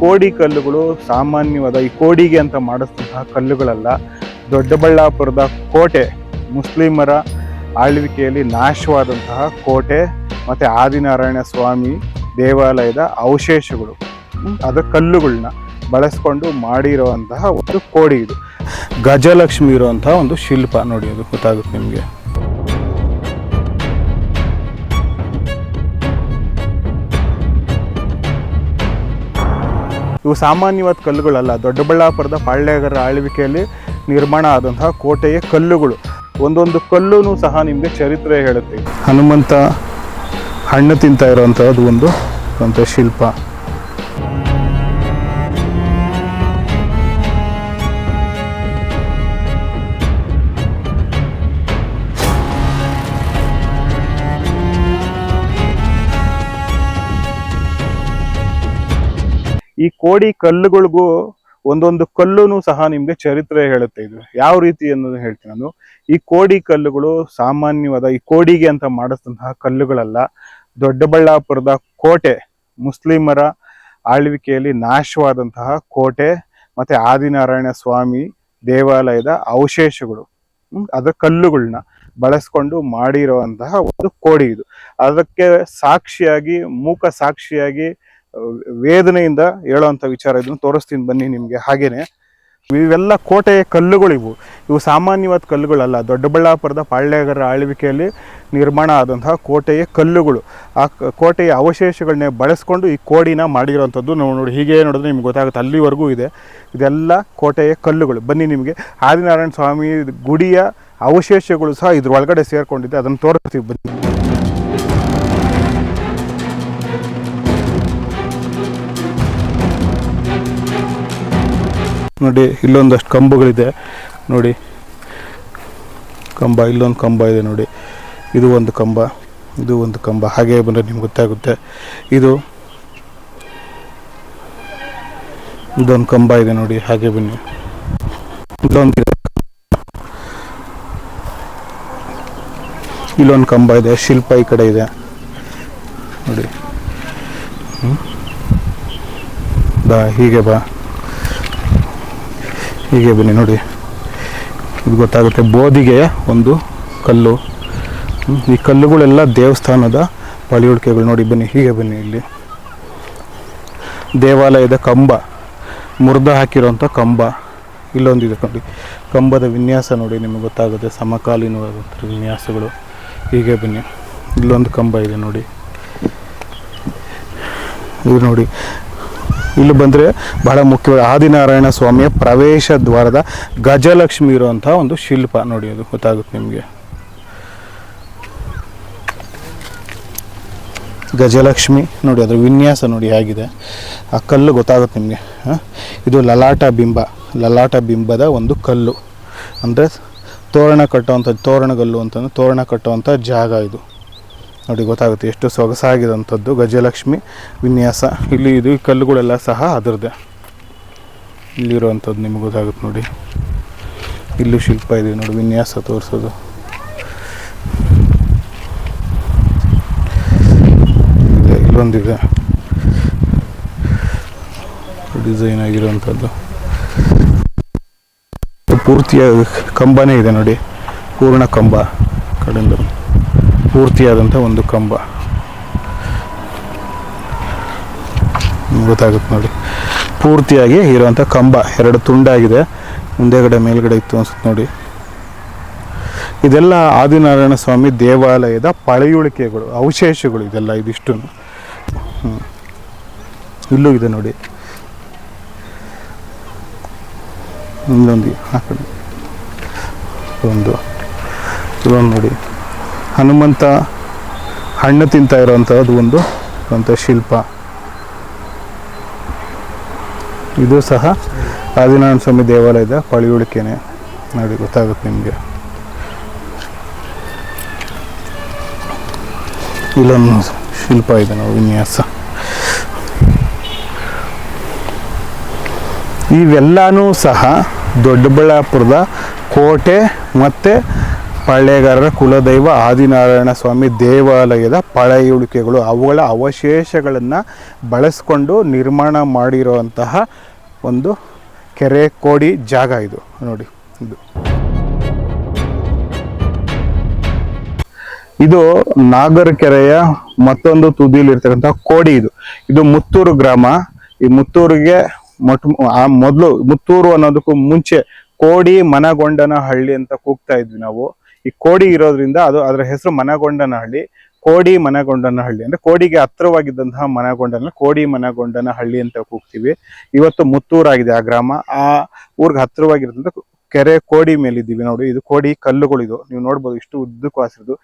ಕೋಡಿ ಕಲ್ಲುಗಳು ಸಾಮಾನ್ಯವಾದ ಈ ಕೋಡಿಗೆ ಅಂತ ಮಾಡಿಸಿದಂತಹ ಕಲ್ಲುಗಳಲ್ಲ. ದೊಡ್ಡಬಳ್ಳಾಪುರದ ಕೋಟೆ, ಮುಸ್ಲಿಮರ ಆಳ್ವಿಕೆಯಲ್ಲಿ ನಾಶವಾದಂತಹ ಕೋಟೆ ಮತ್ತು ಆದಿನಾರಾಯಣ ಸ್ವಾಮಿ ದೇವಾಲಯದ ಅವಶೇಷಗಳು. ಅದು ಕಲ್ಲುಗಳನ್ನ ಬಳಸ್ಕೊಂಡು ಮಾಡಿರುವಂತಹ ಒಂದು ಕೋಡಿ ಇದು. ಗಜಲಕ್ಷ್ಮಿ ಇರುವಂತಹ ಒಂದು ಶಿಲ್ಪ ನೋಡಿ ಅದು ಗೊತ್ತಾಗುತ್ತೆ ನಿಮಗೆ. ಇವು ಸಾಮಾನ್ಯವಾದ ಕಲ್ಲುಗಳಲ್ಲ. ದೊಡ್ಡಬಳ್ಳಾಪುರದ ಪಾಳ್ಯಗಾರರ ಆಳ್ವಿಕೆಯಲ್ಲಿ ನಿರ್ಮಾಣ ಆದಂತಹ ಕೋಟೆಯ ಕಲ್ಲುಗಳು. ಒಂದೊಂದು ಕಲ್ಲೂ ಸಹ ನಿಮಗೆ ಚರಿತ್ರೆ ಹೇಳುತ್ತೆ. ಹನುಮಂತ ಹಣ್ಣು ತಿಂತಾ ಇರುವಂತಹದ್ದು ಒಂದು ಅಂತ ಶಿಲ್ಪ. ಈ ಕೋಡಿ ಕಲ್ಲುಗಳಿಗೂ ಒಂದೊಂದು ಕಲ್ಲುನು ಸಹ ನಿಮ್ಗೆ ಚರಿತ್ರೆ ಹೇಳುತ್ತೆ ಇದು. ಯಾವ ರೀತಿ ಅನ್ನೋದು ಹೇಳ್ತೀನಿ ನಾನು. ಈ ಕೋಡಿ ಕಲ್ಲುಗಳು ಸಾಮಾನ್ಯವಾದ ಈ ಕೋಡಿಗೆ ಅಂತ ಮಾಡಿಸಿದಂತಹ ಕಲ್ಲುಗಳಲ್ಲ. ದೊಡ್ಡಬಳ್ಳಾಪುರದ ಕೋಟೆ, ಮುಸ್ಲಿಮರ ಆಳ್ವಿಕೆಯಲ್ಲಿ ನಾಶವಾದಂತಹ ಕೋಟೆ ಮತ್ತೆ ಆದಿನಾರಾಯಣ ಸ್ವಾಮಿ ದೇವಾಲಯದ ಅವಶೇಷಗಳು. ಅದರ ಅದ ಕಲ್ಲುಗಳನ್ನ ಬಳಸ್ಕೊಂಡು ಮಾಡಿರುವಂತಹ ಒಂದು ಕೋಡಿ ಇದು. ಅದಕ್ಕೆ ಸಾಕ್ಷಿಯಾಗಿ, ಮೂಕ ಸಾಕ್ಷಿಯಾಗಿ ವೇದನೆಯಿಂದ ಹೇಳೋವಂಥ ವಿಚಾರ ಇದನ್ನು ತೋರಿಸ್ತೀನಿ ಬನ್ನಿ ನಿಮಗೆ ಹಾಗೇನೆ. ಇವೆಲ್ಲ ಕೋಟೆಯ ಕಲ್ಲುಗಳು ಇವು ಸಾಮಾನ್ಯವಾದ ಕಲ್ಲುಗಳಲ್ಲ. ದೊಡ್ಡಬಳ್ಳಾಪುರದ ಪಾಳ್ಯಗಾರರ ಆಳ್ವಿಕೆಯಲ್ಲಿ ನಿರ್ಮಾಣ ಆದಂತಹ ಕೋಟೆಯ ಕಲ್ಲುಗಳು. ಆ ಕೋಟೆಯ ಅವಶೇಷಗಳನ್ನೇ ಬಳಸ್ಕೊಂಡು ಈ ಕೋಡಿನ ಮಾಡಿರೋವಂಥದ್ದು ನಾವು ನೋಡಿ, ಹೀಗೆ ನೋಡಿದ್ರೆ ನಿಮ್ಗೆ ಗೊತ್ತಾಗುತ್ತೆ. ಅಲ್ಲಿವರೆಗೂ ಇದೆ. ಇದೆಲ್ಲ ಕೋಟೆಯ ಕಲ್ಲುಗಳು. ಬನ್ನಿ ನಿಮಗೆ. ಆದಿನಾರಾಯಣ ಸ್ವಾಮಿ ಗುಡಿಯ ಅವಶೇಷಗಳು ಸಹ ಇದ್ರ ಒಳಗಡೆ ಸೇರ್ಕೊಂಡಿದೆ. ಅದನ್ನು ತೋರಿಸ್ತೀವಿ ಬನ್ನಿ. ನೋಡಿ, ಇಲ್ಲೊಂದಷ್ಟು ಕಂಬಗಳಿದೆ. ನೋಡಿ, ಕಂಬ, ಇಲ್ಲೊಂದು ಕಂಬ ಇದೆ ನೋಡಿ. ಇದು ಒಂದು ಕಂಬ, ಇದು ಒಂದು ಕಂಬ. ಹಾಗೆ ಬಂದರೆ ನಿಮ್ಗೆ ಗೊತ್ತಾಗುತ್ತೆ. ಇದು ಇದೊಂದು ಕಂಬ ಇದೆ ನೋಡಿ. ಹಾಗೆ ಬನ್ನಿ. ಇಲ್ಲೊಂದು. ಇಲ್ಲೊಂದು ಕಂಬ ಇದೆ. ಶಿಲ್ಪ ಈ ಕಡೆ ಇದೆ. ನೋಡಿ. ಬಾ, ಹೀಗೆ ಬಾ. ಹೀಗೆ ಬನ್ನಿ ನೋಡಿ. ಇದು ಗೊತ್ತಾಗುತ್ತೆ, ಬೋಧಿಗೆ ಒಂದು ಕಲ್ಲು. ಈ ಕಲ್ಲುಗಳೆಲ್ಲ ದೇವಸ್ಥಾನದ ಪಳಿಯುಳಿಕೆಗಳು ನೋಡಿ ಬನ್ನಿ, ಹೀಗೆ ಬನ್ನಿ ಇಲ್ಲಿ. ದೇವಾಲಯದ ಕಂಬ, ಮುರಿದ ಹಾಕಿರೋಂಥ ಕಂಬ. ಇಲ್ಲೊಂದು ಇದೆ ನೋಡಿ, ಕಂಬದ ವಿನ್ಯಾಸ ನೋಡಿ ನಿಮಗೆ ಗೊತ್ತಾಗುತ್ತೆ, ಸಮಕಾಲೀನವಾದಂಥ ವಿನ್ಯಾಸಗಳು. ಹೀಗೆ ಬನ್ನಿ, ಇಲ್ಲೊಂದು ಕಂಬ ಇದೆ ನೋಡಿ. ಇದು ನೋಡಿ ಇಲ್ಲಿ ಬಂದರೆ ಬಹಳ ಮುಖ್ಯವಾದ ಆದಿನಾರಾಯಣ ಸ್ವಾಮಿಯ ಪ್ರವೇಶ ದ್ವಾರದ ಗಜಲಕ್ಷ್ಮಿ ಇರುವಂಥ ಒಂದು ಶಿಲ್ಪ ನೋಡಿ ಅದು ಗೊತ್ತಾಗುತ್ತೆ ನಿಮಗೆ. ಗಜಲಕ್ಷ್ಮಿ ನೋಡಿ, ಅದರ ವಿನ್ಯಾಸ ನೋಡಿ ಹೇಗಿದೆ. ಆ ಕಲ್ಲು ಗೊತ್ತಾಗುತ್ತೆ ನಿಮಗೆ ಇದು ಲಲಾಟ ಬಿಂಬ, ಲಲಾಟ ಬಿಂಬದ ಒಂದು ಕಲ್ಲು. ಅಂದರೆ ತೋರಣ ಕಟ್ಟುವಂಥ ತೋರಣಗಲ್ಲು ಅಂತಂದರೆ ತೋರಣ ಕಟ್ಟುವಂಥ ಜಾಗ ಇದು. ನೋಡಿ ಗೊತ್ತಾಗುತ್ತೆ ಎಷ್ಟು ಸೊಗಸಾಗಿರೋಂಥದ್ದು ಗಜಲಕ್ಷ್ಮಿ, ವಿನ್ಯಾಸ. ಇಲ್ಲಿ ಇದು ಕಲ್ಲುಗಳೆಲ್ಲ ಸಹ ಅದರದ್ದೇ. ಇಲ್ಲಿರುವಂಥದ್ದು ನಿಮ್ಗೆ ಗೊತ್ತಾಗುತ್ತೆ ನೋಡಿ. ಇಲ್ಲೂ ಶಿಲ್ಪ ಇದೆ ನೋಡಿ, ವಿನ್ಯಾಸ ತೋರಿಸೋದು. ಇದೆ, ಇಲ್ಲೊಂದಿದೆ. ಡಿಸೈನ್ ಆಗಿರುವಂಥದ್ದು. ಪೂರ್ತಿಯ ಕಂಬನೇ ಇದೆ ನೋಡಿ. ಪೂರ್ಣ ಕಂಬ ಕಡೆಯಿಂದ ಪೂರ್ತಿಯಾದಂಥ ಒಂದು ಕಂಬ. ಗೊತ್ತಾಗುತ್ತೆ ನೋಡಿ. ಪೂರ್ತಿಯಾಗಿ ಇರುವಂಥ ಕಂಬ, ಎರಡು ತುಂಡಾಗಿದೆ. ಮುಂದೆಗಡೆ ಮೇಲ್ಗಡೆ ಇತ್ತು ಅನ್ಸುತ್ತೆ ನೋಡಿ. ಇದೆಲ್ಲ ಆದಿನಾರಾಯಣ ಸ್ವಾಮಿ ದೇವಾಲಯದ ಪಳೆಯುಳಿಕೆಗಳು, ಅವಶೇಷಗಳು ಇದೆಲ್ಲ ಇದಿಷ್ಟು. ಇಲ್ಲೂ ಇದೆ ನೋಡಿ. ಇನ್ನೊಂದು ಆ ಒಂದು. ಇದೊಂದು ನೋಡಿ. ಹನುಮಂತ ಹಣ್ಣು ತಿಂತಾ ಇರೋವಂಥದ್ದು ಒಂದು ಅಂತ ಶಿಲ್ಪ. ಇದು ಸಹ ಆದಿನಾರಾಯಣ ಸ್ವಾಮಿ ದೇವಾಲಯದ ಪಳಿಯುಳಿಕೆನೆ ನೋಡಿ ಗೊತ್ತಾಗುತ್ತೆ ನಿಮಗೆ. ಇಲ್ಲೊಂದು ಶಿಲ್ಪ ಇದೆ, ನಾವು ವಿನ್ಯಾಸ. ಇವೆಲ್ಲನೂ ಸಹ ದೊಡ್ಡಬಳ್ಳಾಪುರದ ಕೋಟೆ ಮತ್ತು ಪಾಳ್ಯಗಾರರ ಕುಲದೈವ ಆದಿನಾರಾಯಣ ಸ್ವಾಮಿ ದೇವಾಲಯದ ಪಳೆಯುಳಿಕೆಗಳು ಅವುಗಳ ಅವಶೇಷಗಳನ್ನು ಬಳಸ್ಕೊಂಡು ನಿರ್ಮಾಣ ಮಾಡಿರುವಂತಹ ಒಂದು ಕೆರೆ ಕೋಡಿ ಜಾಗ ಇದು. ನೋಡಿ, ಇದು. ಇದು ನಾಗರ ಕೆರೆಯ ಮತ್ತೊಂದು ತುದಿಲಿರ್ತಕ್ಕಂಥ ಕೋಡಿ ಇದು. ಇದು ಮುತ್ತೂರು ಗ್ರಾಮ. ಈ ಮುತ್ತೂರಿಗೆ ಮೊಟ್ ಆ ಮೊದಲು ಮುತ್ತೂರು ಅನ್ನೋದಕ್ಕೂ ಮುಂಚೆ ಕೋಡಿ ಮನಗೊಂಡನ ಹಳ್ಳಿ ಅಂತ ಕೂಗ್ತಾ ಇದ್ವಿ ನಾವು. ಈ ಕೋಡಿ ಇರೋದ್ರಿಂದ ಅದು ಅದರ ಹೆಸರು ಮನಗೊಂಡನಹಳ್ಳಿ, ಕೋಡಿ ಮನಗೊಂಡನಹಳ್ಳಿ. ಅಂದ್ರೆ ಕೋಡಿಗೆ ಹತ್ರವಾಗಿದ್ದಂತಹ ಮನಗೊಂಡನ ಕೋಡಿ ಮನಗೊಂಡನಹಳ್ಳಿ ಅಂತ ಕೂಗ್ತೀವಿ. ಇವತ್ತು ಮುತ್ತೂರಾಗಿದೆ ಆ ಗ್ರಾಮ. ಆ ಊರಿಗೆ ಹತ್ತಿರವಾಗಿರೋದ್ರಿಂದ ಕೆರೆ ಕೋಡಿ ಮೇಲಿದ್ದೀವಿ ನೋಡಿ. ಇದು ಕೋಡಿ ಕಲ್ಲುಗಳಿದು. ನೀವು ನೋಡ್ಬೋದು ಇಷ್ಟು ಉದ್ದಕ್ಕೂ ಹಾಸಿರೋದು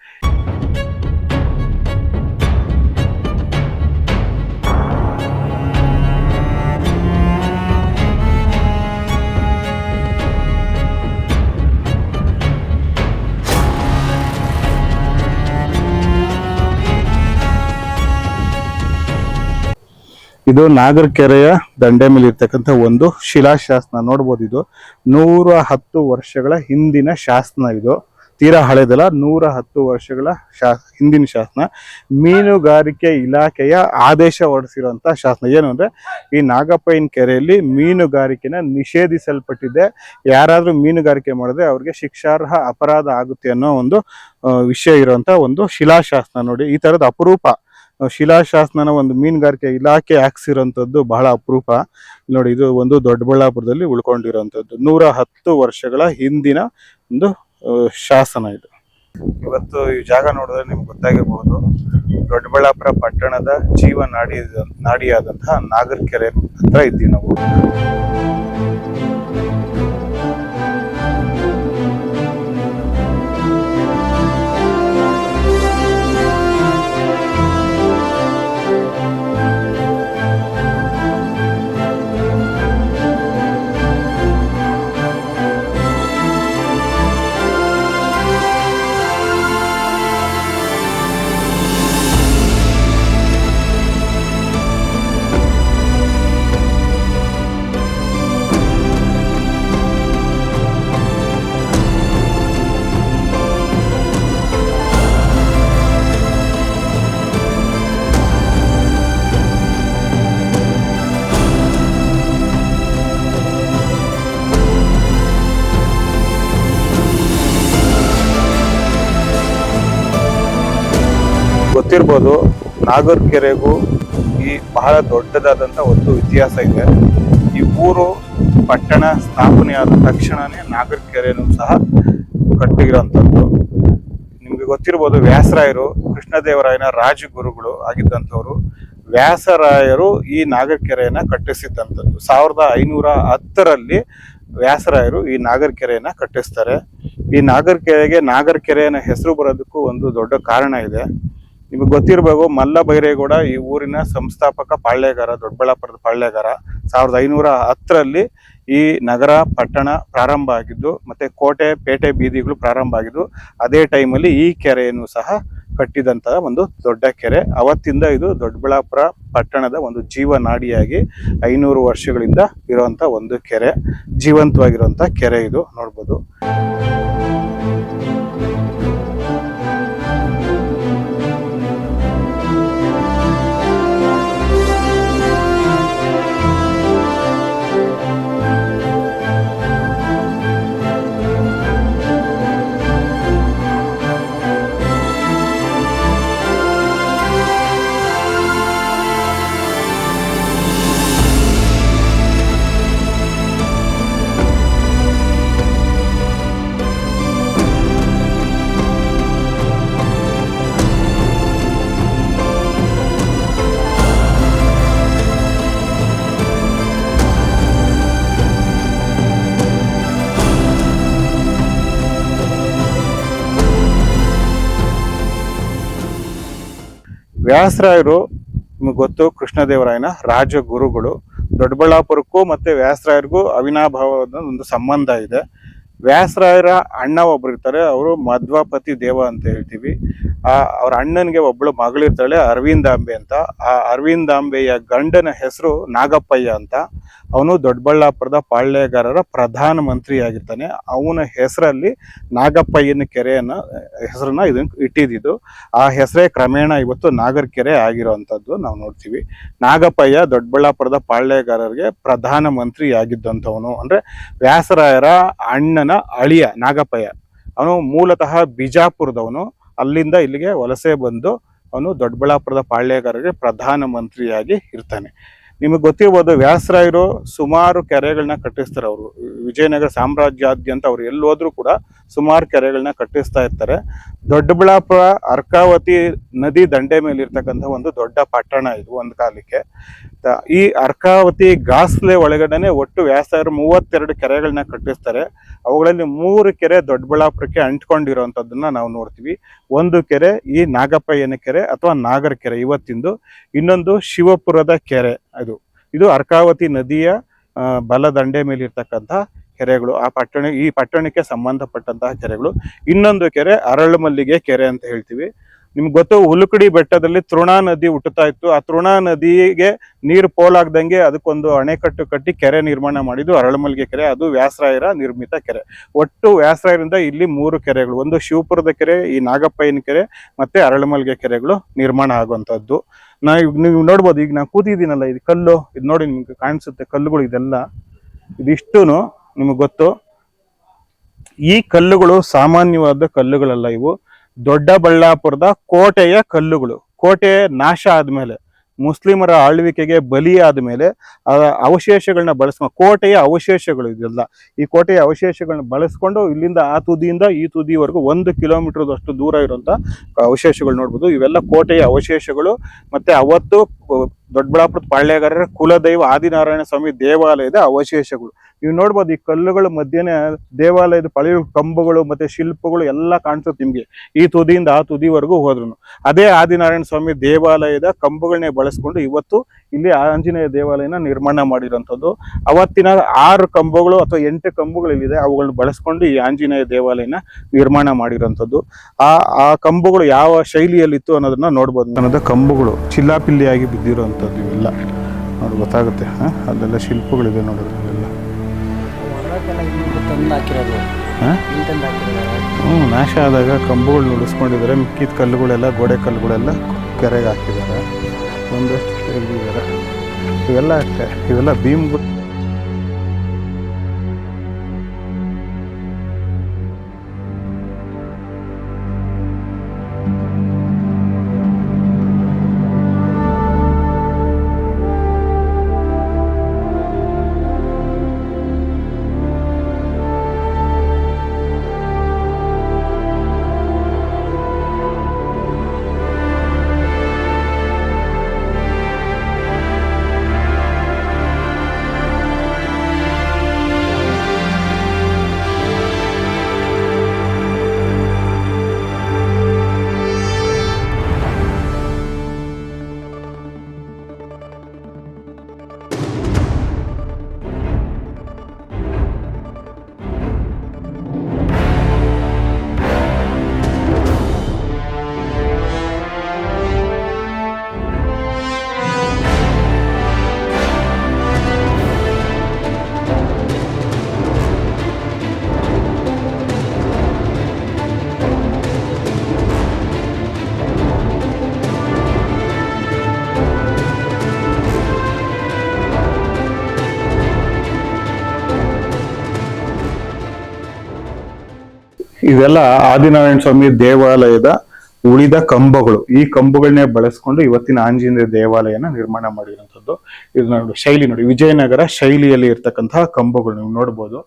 ಇದು ನಾಗರಕೆರೆಯ ದಂಡೆ ಮೇಲೆ ಇರ್ತಕ್ಕಂಥ ಒಂದು ಶಿಲಾಶಾಸನ. ನೋಡ್ಬೋದು ಇದು. ನೂರ ಹತ್ತು ವರ್ಷಗಳ ಹಿಂದಿನ ಶಾಸನ ಇದು. ತೀರಾ ಹಳೆದಲ್ಲ, ನೂರ ಹತ್ತು ವರ್ಷಗಳ ಶಾ, ಹಿಂದಿನ ಶಾಸನ. ಮೀನುಗಾರಿಕೆ ಇಲಾಖೆಯ ಆದೇಶ ಹೊರಡಿಸಿರುವಂತ ಶಾಸನ. ಏನು ಅಂದ್ರೆ, ಈ ನಾಗಪ್ಪಯ್ಯನ ಕೆರೆಯಲ್ಲಿ ಮೀನುಗಾರಿಕೆನ ನಿಷೇಧಿಸಲ್ಪಟ್ಟಿದೆ. ಯಾರಾದ್ರೂ ಮೀನುಗಾರಿಕೆ ಮಾಡಿದ್ರೆ ಅವ್ರಿಗೆ ಶಿಕ್ಷಾರ್ಹ ಅಪರಾಧ ಆಗುತ್ತೆ ಅನ್ನೋ ಒಂದು ವಿಷಯ ಇರುವಂತ ಒಂದು ಶಿಲಾಶಾಸನ. ನೋಡಿ, ಈ ತರದ ಅಪರೂಪ ಶಿಲಾಶಾಸನ ಒಂದು ಮೀನುಗಾರಿಕೆ ಇಲಾಖೆ ಹಾಕ್ಸಿರೋಂಥದ್ದು ಬಹಳ ಅಪರೂಪ. ನೋಡಿ, ಇದು ಒಂದು ದೊಡ್ಡಬಳ್ಳಾಪುರದಲ್ಲಿ ಉಳ್ಕೊಂಡಿರೋಂಥದ್ದು ನೂರ ಹತ್ತು ವರ್ಷಗಳ ಹಿಂದಿನ ಒಂದು ಶಾಸನ ಇದು. ಇವತ್ತು ಈ ಜಾಗ ನೋಡಿದ್ರೆ ನಿಮ್ಗೆ ಗೊತ್ತಾಗಿರ್ಬೋದು. ದೊಡ್ಡಬಳ್ಳಾಪುರ ಪಟ್ಟಣದ ಜೀವ ನಾಡಿ ನಾಡಿಯಾದಂತಹ ನಾಗರ್ಕೆರೆ ಹತ್ರ ಇದ್ದೀವಿ ನಾವು. ನಾಗರ್ಕೆರೆಗೂ ಈ ಬಹಳ ದೊಡ್ಡದಾದಂಥ ಒಂದು ಇತಿಹಾಸ ಇದೆ. ಈ ಊರು ಪಟ್ಟಣ ಸ್ಥಾಪನೆ ಆದ ತಕ್ಷಣನೇ ನಾಗರ್ಕೆರೆನೂ ಸಹ ಕಟ್ಟಿರೋಂಥದ್ದು ನಿಮಗೆ ಗೊತ್ತಿರ್ಬೋದು ವ್ಯಾಸರಾಯರು ಕೃಷ್ಣದೇವರಾಯನ ರಾಜಗುರುಗಳು ಆಗಿದ್ದಂಥವ್ರು. ವ್ಯಾಸರಾಯರು ಈ ನಾಗರಕೆರೆಯನ್ನು ಕಟ್ಟಿಸಿದ್ದಂಥದ್ದು ಸಾವಿರದ ಐನೂರ ಹತ್ತರಲ್ಲಿ ವ್ಯಾಸರಾಯರು ಈ ನಾಗರಕೆರೆಯನ್ನು ಕಟ್ಟಿಸ್ತಾರೆ. ಈ ನಾಗರ್ಕೆರೆಗೆ ನಾಗರ್ಕೆರೆಯನ್ನ ಹೆಸರು ಬರೋದಕ್ಕೂ ಒಂದು ದೊಡ್ಡ ಕಾರಣ ಇದೆ. ನಿಮಗೆ ಗೊತ್ತಿರಬೇಕು ಮಲ್ಲ ಬೈರೇಗೌಡ ಈ ಊರಿನ ಸಂಸ್ಥಾಪಕ ಪಾಳ್ಯಗಾರ ದೊಡ್ಡಬಳ್ಳಾಪುರದ ಪಾಳ್ಯಗಾರ. ಸಾವಿರದ ಐನೂರ ಹತ್ತರಲ್ಲಿ ಈ ನಗರ ಪಟ್ಟಣ ಪ್ರಾರಂಭ ಆಗಿದ್ದು, ಮತ್ತು ಕೋಟೆ, ಪೇಟೆ ಬೀದಿಗಳು ಪ್ರಾರಂಭ ಆಗಿದ್ದು, ಅದೇ ಟೈಮಲ್ಲಿ ಈ ಕೆರೆಯನ್ನು ಸಹ ಕಟ್ಟಿದಂತಹ ಒಂದು ದೊಡ್ಡ ಕೆರೆ. ಅವತ್ತಿಂದ ಇದು ದೊಡ್ಡಬಳ್ಳಾಪುರ ಪಟ್ಟಣದ ಒಂದು ಜೀವನಾಡಿಯಾಗಿ ಐನೂರು ವರ್ಷಗಳಿಂದ ಇರುವಂಥ ಒಂದು ಕೆರೆ ಜೀವಂತವಾಗಿರುವಂಥ ಕೆರೆ ಇದು. ನೋಡ್ಬೋದು. ವ್ಯಾಸರಾಯರು ನಿಮಗೆ ಗೊತ್ತು ಕೃಷ್ಣದೇವರಾಯನ ರಾಜಗುರುಗಳು ದೊಡ್ಡಬಳ್ಳಾಪುರಕ್ಕೂ ಮತ್ತೆ ವ್ಯಾಸರಾಯರಿಗೂ ಅವಿನಾಭಾವದ ಒಂದು ಸಂಬಂಧ ಇದೆ. ವ್ಯಾಸರಾಯರ ಅಣ್ಣ ಒಬ್ರು ಇರ್ತಾರೆ. ಅವರು ಮಧ್ವಾಪತಿ ದೇವ ಅಂತ ಹೇಳ್ತೀವಿ. ಆ, ಅವ್ರ ಅಣ್ಣನಿಗೆ ಒಬ್ಬಳು ಮಗಳಿರ್ತಾಳೆ ಅರವಿಂದಾಂಬೆ ಅಂತ. ಆ ಅರವಿಂದಾಂಬೆಯ ಗಂಡನ ಹೆಸರು ನಾಗಪ್ಪಯ್ಯ ಅಂತ. ಅವನು ದೊಡ್ಡಬಳ್ಳಾಪುರದ ಪಾಳ್ಯಗಾರರ ಪ್ರಧಾನ ಮಂತ್ರಿ ಆಗಿರ್ತಾನೆ ಅವನ ಹೆಸರಲ್ಲಿ ನಾಗಪ್ಪಯ್ಯನ ಕೆರೆಯನ್ನ, ಹೆಸರನ್ನ ಇದನ್ನ ಇಟ್ಟಿದ್ದು ಆ ಹೆಸರೇ ಕ್ರಮೇಣ ಇವತ್ತು ನಾಗರ ಕೆರೆ ಆಗಿರುವಂತದ್ದು ನಾವು ನೋಡ್ತೀವಿ. ನಾಗಪ್ಪಯ್ಯ ದೊಡ್ಡಬಳ್ಳಾಪುರದ ಪಾಳ್ಯಗಾರರಿಗೆ ಪ್ರಧಾನ ಮಂತ್ರಿ ಆಗಿದ್ದಂಥವನು ಅಂದ್ರೆ ವ್ಯಾಸರಾಯರ ಅಣ್ಣನ ಅಳಿಯ ನಾಗಪ್ಪಯ್ಯ. ಅವನು ಮೂಲತಃ ಬಿಜಾಪುರದವನು. ಅಲ್ಲಿಂದ ಇಲ್ಲಿಗೆ ವಲಸೆ ಬಂದು ಅವನು ದೊಡ್ಡಬಳ್ಳಾಪುರದ ಪಾಳ್ಯಗಾರರಿಗೆ ಪ್ರಧಾನ ಮಂತ್ರಿಯಾಗಿ ಇರ್ತಾನೆ. ನಿಮಗೆ ಗೊತ್ತಿರ್ಬೋದು ವ್ಯಾಸರಾಯರು ಸುಮಾರು ಕೆರೆಗಳನ್ನ ಕಟ್ಟಿಸ್ತಾರೆ ಅವರು. ವಿಜಯನಗರ ಸಾಮ್ರಾಜ್ಯಾದ್ಯಂತ ಅವ್ರು ಎಲ್ಲಿ ಕೂಡ ಸುಮಾರು ಕೆರೆಗಳನ್ನ ಕಟ್ಟಿಸ್ತಾ ಇರ್ತಾರೆ. ದೊಡ್ಡಬಳ್ಳಾಪುರ ಅರ್ಕಾವತಿ ನದಿ ದಂಡೆ ಮೇಲೆ ಇರ್ತಕ್ಕಂಥ ಒಂದು ದೊಡ್ಡ ಪಟ್ಟಣ ಇದು ಒಂದು ಕಾಲಕ್ಕೆ. ಈ ಅರ್ಕಾವತಿ ಗಾಸ್ಲೆ ಒಳಗಡೆನೆ ಒಟ್ಟು ವ್ಯಾಸರಾಯರು ಮೂವತ್ತೆರಡು ಕೆರೆಗಳನ್ನ ಕಟ್ಟಿಸ್ತಾರೆ. ಅವುಗಳಲ್ಲಿ ಮೂರು ಕೆರೆ ದೊಡ್ಡಬಳ್ಳಾಪುರಕ್ಕೆ ಅಂಟ್ಕೊಂಡಿರುವಂಥದ್ದನ್ನ ನಾವು ನೋಡ್ತೀವಿ. ಒಂದು ಕೆರೆ ಈ ನಾಗಪ್ಪಯ್ಯನ ಕೆರೆ ಅಥವಾ ನಾಗರ ಕೆರೆ ಇವತ್ತಿಂದು. ಇನ್ನೊಂದು ಶಿವಪುರದ ಕೆರೆ ಅದು. ಇದು ಅರ್ಕಾವತಿ ನದಿಯ ಬಲ ಬಲದಂಡೆ ಮೇಲೆ ಇರ್ತಕ್ಕಂಥ ಕೆರೆಗಳು, ಆ ಪಟ್ಟಣ, ಈ ಪಟ್ಟಣಕ್ಕೆ ಸಂಬಂಧಪಟ್ಟಂತಹ ಕೆರೆಗಳು. ಇನ್ನೊಂದು ಕೆರೆ ಅರಳುಮಲ್ಲಿಗೆ ಕೆರೆ ಅಂತ ಹೇಳ್ತೀವಿ. ನಿಮ್ಗೆ ಗೊತ್ತು, ಹುಲುಕಡಿ ಬೆಟ್ಟದಲ್ಲಿ ತೃಣಾ ನದಿ ಹುಟ್ಟುತ್ತಾ ಇತ್ತು. ಆ ತೃಣಾ ನದಿಗೆ ನೀರು ಪೋಲಾಗ್ದಂಗೆ ಅದಕ್ಕೊಂದು ಅಣೆಕಟ್ಟು ಕಟ್ಟಿ ಕೆರೆ ನಿರ್ಮಾಣ ಮಾಡಿದ್ದು ಅರಳಮಲ್ಲಿಗೆ ಕೆರೆ. ಅದು ವ್ಯಾಸರಾಯರ ನಿರ್ಮಿತ ಕೆರೆ. ಒಟ್ಟು ವ್ಯಾಸರಾಯರಿಂದ ಇಲ್ಲಿ ಮೂರು ಕೆರೆಗಳು. ಒಂದು ಶಿವಪುರದ ಕೆರೆ, ಈ ನಾಗಪ್ಪಯ್ಯನ ಕೆರೆ, ಮತ್ತೆ ಅರಳಮಲ್ಲಿಗೆ ಕೆರೆಗಳು ನಿರ್ಮಾಣ ಆಗುವಂಥದ್ದು. ನಾ ನೀವು ನೋಡ್ಬೋದು, ಈಗ ನಾನು ಕೂತಿದ್ದೀನಲ್ಲ, ಇದು ಕಲ್ಲು. ಇದು ನೋಡಿ ನಿಮ್ಗೆ ಕಾಣಿಸುತ್ತೆ, ಕಲ್ಲುಗಳು ಇದೆಲ್ಲ. ಇದಿಷ್ಟು ನಿಮಗೆ ಗೊತ್ತು? ಈ ಕಲ್ಲುಗಳು ಸಾಮಾನ್ಯವಾದ ಕಲ್ಲುಗಳಲ್ಲ, ಇವು ದೊಡ್ಡಬಳ್ಳಾಪುರದ ಕೋಟೆಯ ಕಲ್ಲುಗಳು. ಕೋಟೆ ನಾಶ ಆದ್ಮೇಲೆ, ಮುಸ್ಲಿಮರ ಆಳ್ವಿಕೆಗೆ ಬಲಿಯಾದ ಮೇಲೆ ಅವಶೇಷಗಳನ್ನ ಬಳಸ್ಕೊಂಡು ಕೋಟೆಯ ಅವಶೇಷಗಳು ಇದೆಲ್ಲ. ಈ ಕೋಟೆಯ ಅವಶೇಷಗಳನ್ನ ಬಳಸ್ಕೊಂಡು ಇಲ್ಲಿಂದ ಆ ತುದಿಯಿಂದ ಈ ತುದಿವರೆಗೂ ಒಂದು ಕಿಲೋಮೀಟರ್ದಷ್ಟು ದೂರ ಇರುವಂತ ಅವಶೇಷಗಳು ನೋಡ್ಬೋದು. ಇವೆಲ್ಲ ಕೋಟೆಯ ಅವಶೇಷಗಳು. ಮತ್ತೆ ಅವತ್ತು ದೊಡ್ಡಬಳ್ಳಾಪುರದ ಪಾಳ್ಯಗಾರರ ಕುಲದೈವ ಆದಿನಾರಾಯಣ ಸ್ವಾಮಿ ದೇವಾಲಯದ ಅವಶೇಷಗಳು. ನೀವು ನೋಡ್ಬೋದು ಈ ಕಲ್ಲುಗಳ ಮಧ್ಯೆನೇ ದೇವಾಲಯದ ಪಳೆಯ ಕಂಬಗಳು ಮತ್ತೆ ಶಿಲ್ಪಗಳು ಎಲ್ಲ ಕಾಣಿಸುತ್ತೆ ನಿಮ್ಗೆ. ಈ ತುದಿಯಿಂದ ಆ ತುದಿವರೆಗೂ ಹೋದ್ರು ಅದೇ ಆದಿನಾರಾಯಣ ಸ್ವಾಮಿ ದೇವಾಲಯದ ಕಂಬಗಳನ್ನೇ ಬಳಸ್ಕೊಂಡು ಇವತ್ತು ಇಲ್ಲಿ ಆಂಜನೇಯ ದೇವಾಲಯನ ನಿರ್ಮಾಣ ಮಾಡಿರೋಂಥದ್ದು ಅವತ್ತಿನ ಆರು ಕಂಬಗಳು ಅಥವಾ ಎಂಟು ಕಂಬಗಳು ಇಲ್ಲಿದೆ, ಅವುಗಳನ್ನ ಬಳಸ್ಕೊಂಡು ಈ ಆಂಜನೇಯ ದೇವಾಲಯನ ನಿರ್ಮಾಣ ಮಾಡಿರೋಂಥದ್ದು ಆ ಆ ಕಂಬಗಳು ಯಾವ ಶೈಲಿಯಲ್ಲಿತ್ತು ಅನ್ನೋದನ್ನ ನೋಡ್ಬೋದು. ಅನ್ನೋದು ಕಂಬಗಳು ಚಿಲ್ಲಾಪಿಲ್ಲಿಯಾಗಿ ಬಿದ್ದಿರೋಂಥದ್ದು ಇವೆಲ್ಲ. ನೋಡಿ, ಗೊತ್ತಾಗುತ್ತೆ ಅದೆಲ್ಲ ಅಲ್ಲೆಲ್ಲ ಶಿಲ್ಪಗಳಿದೆ ನೋಡಿದ್ರೆ ಇವೆಲ್ಲ ಹೊರಗೆಲ್ಲ ಹಾಕಿರೋದು ಹಾ? ಹಾಕಿರೋದು ಹ್ಞೂ, ನಾಶ ಆದಾಗ ಕಂಬಗಳು ಉಳಿಸ್ಕೊಂಡಿದ್ದಾರೆ. ಮಿಕ್ಕಿದ ಕಲ್ಲುಗಳೆಲ್ಲ, ಗೋಡೆ ಕಲ್ಲುಗಳೆಲ್ಲ ಕೆರೆಗೆ ಹಾಕಿದ್ದಾರೆ. ಒಂದಷ್ಟು ತೆಗೆದಿದ್ದಾರೆ ಇವೆಲ್ಲ ಅಷ್ಟೇ. ಇವೆಲ್ಲ ಭೀಮ್ಗಳು ಇವೆಲ್ಲ ಆದಿನಾರಾಯಣ ಸ್ವಾಮಿ ದೇವಾಲಯದ ಉಳಿದ ಕಂಬಗಳು. ಈ ಕಂಬಗಳನ್ನೇ ಬಳಸ್ಕೊಂಡು ಇವತ್ತಿನ ಆಂಜನೇಯ ದೇವಾಲಯನ ನಿರ್ಮಾಣ ಮಾಡಿರುವಂತದ್ದು ಇದು ನೋಡಿ, ಶೈಲಿ ನೋಡಿ. ವಿಜಯನಗರ ಶೈಲಿಯಲ್ಲಿ ಇರ್ತಕ್ಕಂತಹ ಕಂಬಗಳು ನೀವು ನೋಡ್ಬೋದು.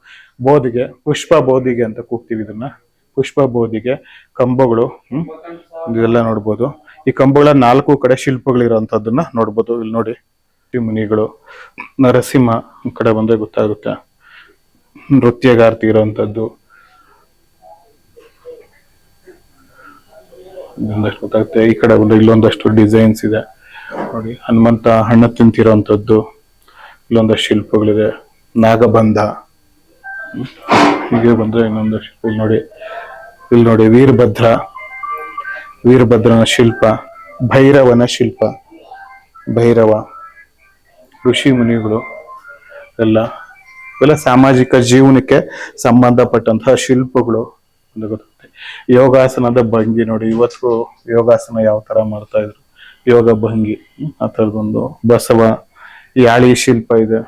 ಬೋಧಿಗೆ ಪುಷ್ಪ ಬೋಧಿಗೆ ಅಂತ ಕೂಗ್ತೀವಿ ಇದನ್ನ. ಪುಷ್ಪ ಬೋಧಿಗೆ ಕಂಬಗಳು, ಹ್ಮ್, ಇದೆಲ್ಲ ನೋಡ್ಬೋದು. ಈ ಕಂಬಗಳ ನಾಲ್ಕು ಕಡೆ ಶಿಲ್ಪಗಳಿರುವಂತದ್ದನ್ನ ನೋಡ್ಬೋದು. ಇಲ್ಲಿ ನೋಡಿ ಮುನಿಗಳು ನರಸಿಂಹ ಕಡೆ ಬಂದ್ರೆ ಗೊತ್ತಾಗುತ್ತೆ. ನೃತ್ಯಗಾರ್ತಿ ಇರುವಂತದ್ದು ಇದೊಂದಷ್ಟು ಗೊತ್ತಾಗುತ್ತೆ. ಈ ಕಡೆ ಒಂದು ಇಲ್ಲೊಂದಷ್ಟು ಡಿಸೈನ್ಸ್ ಇದೆ. ನೋಡಿ, ಹನುಮಂತ ಹಣ್ಣು ತಿಂತಿರೋಂಥದ್ದು. ಇಲ್ಲೊಂದಷ್ಟು ಶಿಲ್ಪಗಳಿದೆ. ನಾಗಬಂಧ. ಹೀಗೆ ಬಂದ್ರೆ ಇನ್ನೊಂದಷ್ಟು ಇಲ್ಲಿ ನೋಡಿ. ಇಲ್ಲಿ ನೋಡಿ, ವೀರಭದ್ರ. ವೀರಭದ್ರನ ಶಿಲ್ಪ. ಭೈರವನ ಶಿಲ್ಪ. ಭೈರವ. ಋಷಿ ಮುನಿಗಳು. ಎಲ್ಲ. ಇವೆಲ್ಲ ಸಾಮಾಜಿಕ ಜೀವನಕ್ಕೆ ಸಂಬಂಧಪಟ್ಟಂತಹ ಶಿಲ್ಪಗಳು. ಅಂತ ಗೊತ್ತಾಗುತ್ತೆ ಯೋಗಾಸನದ ಭಂಗಿ ನೋಡಿ, ಇವತ್ತು ಯೋಗಾಸನ ಯಾವ ತರ ಮಾಡ್ತಾ ಇದ್ರು. ಯೋಗ ಭಂಗಿ, ಆ ಥರದೊಂದು ಬಸವ ಯಾಳಿ ಶಿಲ್ಪ ಇದೆ.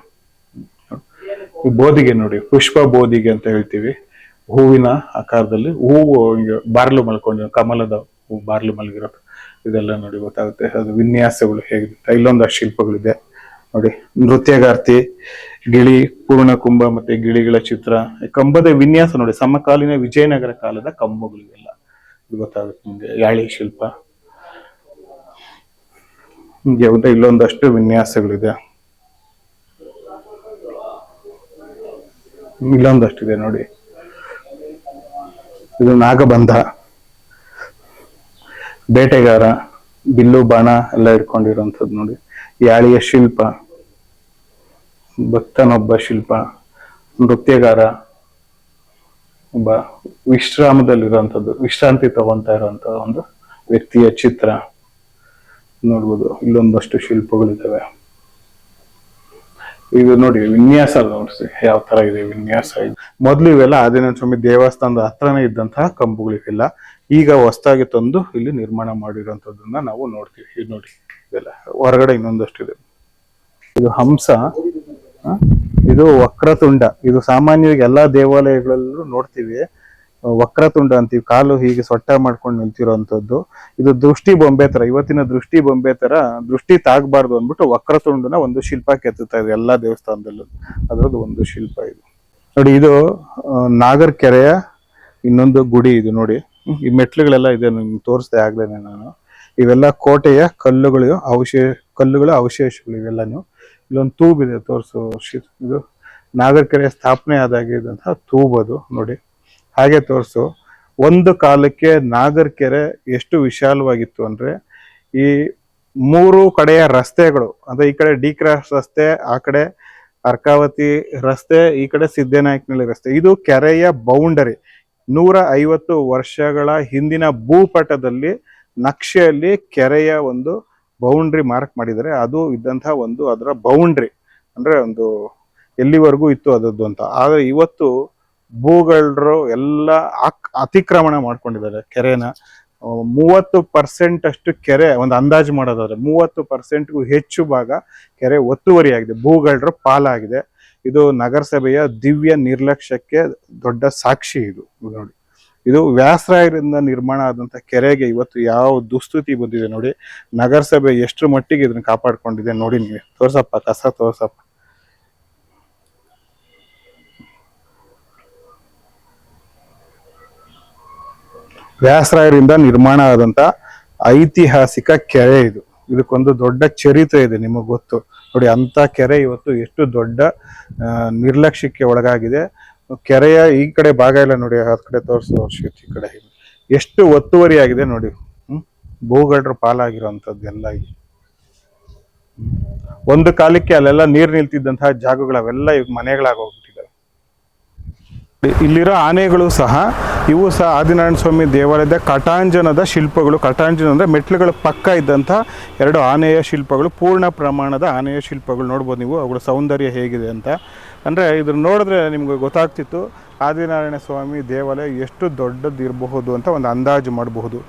ಬೋದಿಗೆ ನೋಡಿ, ಪುಷ್ಪ ಬೋದಿಗೆ ಅಂತ ಹೇಳ್ತೀವಿ. ಹೂವಿನ ಆಕಾರದಲ್ಲಿ ಹೂವು ಬಾರ್ಲು ಮಲ್ಕೊಂಡು ಕಮಲದ ಹೂ ಬಾರ್ಲು ಮಲಗಿರೋದು. ಇದೆಲ್ಲ ನೋಡಿ ಗೊತ್ತಾಗುತ್ತೆ. ಅದು ವಿನ್ಯಾಸಗಳು ಹೇಗಿದೆ. ಇಲ್ಲೊಂದು ಶಿಲ್ಪಗಳಿದೆ. ನೋಡಿ, ನೃತ್ಯಗಾರ್ತಿ ಗಿಳಿ, ಪೂರ್ಣಕುಂಭ ಮತ್ತೆ ಗಿಳಿಗಳ ಚಿತ್ರ, ಕಂಬದ ವಿನ್ಯಾಸ ನೋಡಿ, ಸಮಕಾಲೀನ ವಿಜಯನಗರ ಕಾಲದ ಕಂಬಗಳು ಇದು ಗೊತ್ತಾಗುತ್ತೆ ನಿಮ್ಗೆ, ಯಾಳಿ ಶಿಲ್ಪ. ಒಂದು ಇಲ್ಲೊಂದಷ್ಟು ವಿನ್ಯಾಸಗಳಿದೆ. ಇಲ್ಲೊಂದಷ್ಟಿದೆ ನೋಡಿ. ಇದು ನಾಗಬಂಧ. ಬೇಟೆಗಾರ, ಬಿಲ್ಲು, ಬಾಣ ಎಲ್ಲ ಇಟ್ಕೊಂಡಿರೋಂಥದ್ದು ನೋಡಿ. ಯಾಳಿಯ ಶಿಲ್ಪ. ಭಕ್ತನೊಬ್ಬ ಶಿಲ್ಪ, ನೃತ್ಯಗಾರ, ಒಬ್ಬ ವಿಶ್ರಾಮದಲ್ಲಿರುವಂಥದ್ದು, ವಿಶ್ರಾಂತಿ ತಗೊಂತಾ ಇರುವಂತ ಒಂದು ವ್ಯಕ್ತಿಯ ಚಿತ್ರ ನೋಡ್ಬೋದು. ಇಲ್ಲೊಂದಷ್ಟು ಶಿಲ್ಪಗಳಿದ್ದಾವೆ. ಇದು ನೋಡಿ, ವಿನ್ಯಾಸ ನೋಡ್ಸಿ ಯಾವ ತರ ಇದೆ ವಿನ್ಯಾಸ ಇದು. ಮೊದ್ಲು ಇವೆಲ್ಲ ಆದಿನಾಥ ಸ್ವಾಮಿ ದೇವಸ್ಥಾನದ ಹತ್ರನೇ ಇದ್ದಂತಹ ಕಂಬುಗಳಿವೆಲ್ಲ ಈಗ ಹೊಸದಾಗಿ ತಂದು ಇಲ್ಲಿ ನಿರ್ಮಾಣ ಮಾಡಿರುವಂತದನ್ನ ನಾವು ನೋಡ್ತೀವಿ. ಇದು ನೋಡಿ, ಇದೆಲ್ಲ ಹೊರಗಡೆ ಇನ್ನೊಂದಷ್ಟು ಇದೆ ಇದು ಹಂಸ. ಇದು ವಕ್ರತುಂಡ. ಇದು ಸಾಮಾನ್ಯವಾಗಿ ಎಲ್ಲಾ ದೇವಾಲಯಗಳಲ್ಲೂ ನೋಡ್ತೀವಿ. ವಕ್ರತುಂಡ ಅಂತೀವಿ. ಕಾಲು ಹೀಗೆ ಸೊಟ್ಟ ಮಾಡ್ಕೊಂಡು ನಿಲ್ತಿರೋಂಥದ್ದು ಇದು ದೃಷ್ಟಿ ಬೊಂಬೆ ತರ. ಇವತ್ತಿನ ದೃಷ್ಟಿ ಬೊಂಬೆ ತರ ದೃಷ್ಟಿ ತಾಗಬಾರ್ದು ಅಂದ್ಬಿಟ್ಟು ವಕ್ರತುಂಡನ ಒಂದು ಶಿಲ್ಪ ಕೆತ್ತುತ್ತಾ ಇದೆ ಎಲ್ಲಾ ದೇವಸ್ಥಾನದಲ್ಲೂ. ಅದರದ್ದು ಒಂದು ಶಿಲ್ಪ ಇದು. ನೋಡಿ, ಇದು ನಾಗರ್ ಕೆರೆಯ ಇನ್ನೊಂದು ಗುಡಿ ಇದು ನೋಡಿ. ಈ ಮೆಟ್ಲುಗಳೆಲ್ಲ ಇದೆ, ನಿಮ್ಗೆ ತೋರಿಸ್ದೆ ಆಗ್ಲೇನೆ ನಾನು. ಇವೆಲ್ಲ ಕೋಟೆಯ ಕಲ್ಲುಗಳು, ಅವಶೇ, ಕಲ್ಲುಗಳ, ಅವಶೇಷಗಳು ಇವೆಲ್ಲನು ಇಲ್ಲೊಂದು ತೂಬಿದೆ ತೋರಿಸು ಇದು ನಾಗರ್ಕೆರೆ ಸ್ಥಾಪನೆ ಆದಾಗಿದ್ದಂತಹ ತೂಬ್ ಅದು, ನೋಡಿ. ಹಾಗೆ ತೋರಿಸು, ಒಂದು ಕಾಲಕ್ಕೆ ನಾಗರಕೆರೆ ಎಷ್ಟು ವಿಶಾಲವಾಗಿತ್ತು ಅಂದರೆ, ಈ ಮೂರು ಕಡೆಯ ರಸ್ತೆಗಳು, ಅಂದರೆ ಈ ಕಡೆ ಡಿ ಕ್ರಾಸ್ ರಸ್ತೆ, ಆ ಕಡೆ ಅರ್ಕಾವತಿ ರಸ್ತೆ, ಈ ಕಡೆ ಸಿದ್ದನಾಯಕನಹಳ್ಳಿ ರಸ್ತೆ. ಇದು ಕೆರೆಯ ಬೌಂಡರಿ. ನೂರ ಐವತ್ತು ವರ್ಷಗಳ ಹಿಂದಿನ ಭೂಪಟದಲ್ಲಿ ನಕ್ಷೆಯಲ್ಲಿ ಕೆರೆಯ ಒಂದು ಬೌಂಡ್ರಿ ಮಾರ್ಕ್ ಮಾಡಿದರೆ ಅದು ಇದ್ದಂಥ ಒಂದು ಅದರ ಬೌಂಡ್ರಿ ಅಂದ್ರೆ ಒಂದು ಎಲ್ಲಿವರೆಗೂ ಇತ್ತು ಅದದ್ದು ಅಂತ. ಆದರೆ ಇವತ್ತು ಭೂಗಳರು ಎಲ್ಲ ಆಕ್ ಅತಿಕ್ರಮಣ ಮಾಡ್ಕೊಂಡಿದ್ದಾರೆ ಕೆರೆನ. ಮೂವತ್ತು ಪರ್ಸೆಂಟ್ ಅಷ್ಟು ಕೆರೆ ಒಂದು ಅಂದಾಜು ಮಾಡೋದಾದ್ರೆ ಮೂವತ್ತು ಪರ್ಸೆಂಟ್ಗೂ ಹೆಚ್ಚು ಭಾಗ ಕೆರೆ ಒತ್ತುವರಿಯಾಗಿದೆ. ಭೂಗಳರ ಪಾಲಾಗಿದೆ. ಇದು ನಗರಸಭೆಯ ದಿವ್ಯ ನಿರ್ಲಕ್ಷ್ಯಕ್ಕೆ ದೊಡ್ಡ ಸಾಕ್ಷಿ ಇದು ನೋಡಿ. ಇದು ವ್ಯಾಸರಾಯರಿಂದ ನಿರ್ಮಾಣ ಆದಂತ ಕೆರೆಗೆ ಇವತ್ತು ಯಾವ ದುಸ್ಥಿತಿ ಬಂದಿದೆ ನೋಡಿ. ನಗರಸಭೆ ಎಷ್ಟು ಮಟ್ಟಿಗೆ ಇದನ್ನ ಕಾಪಾಡ್ಕೊಂಡಿದೆ ನೋಡಿ ನೀವು. ತೋರ್ಸಪ್ಪ, ಕಸ ತೋರ್ಸಪ್ಪ. ವ್ಯಾಸರಾಯರಿಂದ ನಿರ್ಮಾಣ ಆದಂತ ಐತಿಹಾಸಿಕ ಕೆರೆ ಇದು. ಇದಕ್ಕೊಂದು ದೊಡ್ಡ ಚರಿತ್ರೆ ಇದೆ ನಿಮಗೆ ಗೊತ್ತು. ನೋಡಿ ಅಂತ ಕೆರೆ ಇವತ್ತು ಎಷ್ಟು ದೊಡ್ಡ ನಿರ್ಲಕ್ಷ್ಯಕ್ಕೆ ಒಳಗಾಗಿದೆ. ಕೆರೆಯ ಈ ಕಡೆ ಭಾಗ ಎಲ್ಲ ನೋಡಿ, ಆ ಕಡೆ ತೋರಿಸು ವರ್ಷ ಈ ಕಡೆ. ಎಷ್ಟು ಒತ್ತುವರಿ ಆಗಿದೆ ನೋಡಿ. ಹ್ಮ್? ಭೂಗಡ್ರ ಪಾಲಾಗಿರುವಂತದ್ದು ಎಲ್ಲ ಇಲ್ಲಿ ಒಂದು ಕಾಲಕ್ಕೆ ಅಲ್ಲೆಲ್ಲ ನೀರು ನಿಲ್ತಿದ್ದಂತಹ ಜಾಗಗಳು ಅವೆಲ್ಲ ಈಗ ಮನೆಗಳಾಗೋಗ್ಬಿಟ್ಟಿದ್ದಾವೆ. ಇಲ್ಲಿರೋ ಆನೆಗಳು ಸಹ, ಇವು ಸಹ ಆದಿನಾರಾಯಣ ಸ್ವಾಮಿ ದೇವಾಲಯದ ಕಟಾಂಜನದ ಶಿಲ್ಪಗಳು. ಕಟಾಂಜನ ಅಂದ್ರೆ ಮೆಟ್ಲುಗಳ ಪಕ್ಕ ಇದ್ದಂಥ ಎರಡು ಆನೆಯ ಶಿಲ್ಪಗಳು, ಪೂರ್ಣ ಪ್ರಮಾಣದ ಆನೆಯ ಶಿಲ್ಪಗಳು. ನೋಡ್ಬೋದು ನೀವು ಅವುಗಳ ಸೌಂದರ್ಯ ಹೇಗಿದೆ ಅಂತ. ಅಂದರೆ ಇದನ್ನು ನೋಡಿದ್ರೆ ನಿಮ್ಗೆ ಗೊತ್ತಾಗ್ತಿತ್ತು ಆದಿನಾರಾಯಣ ಸ್ವಾಮಿ ದೇವಾಲಯ ಎಷ್ಟು ದೊಡ್ಡದಿರಬಹುದು ಅಂತ ಒಂದು ಅಂದಾಜು ಮಾಡಬಹುದು.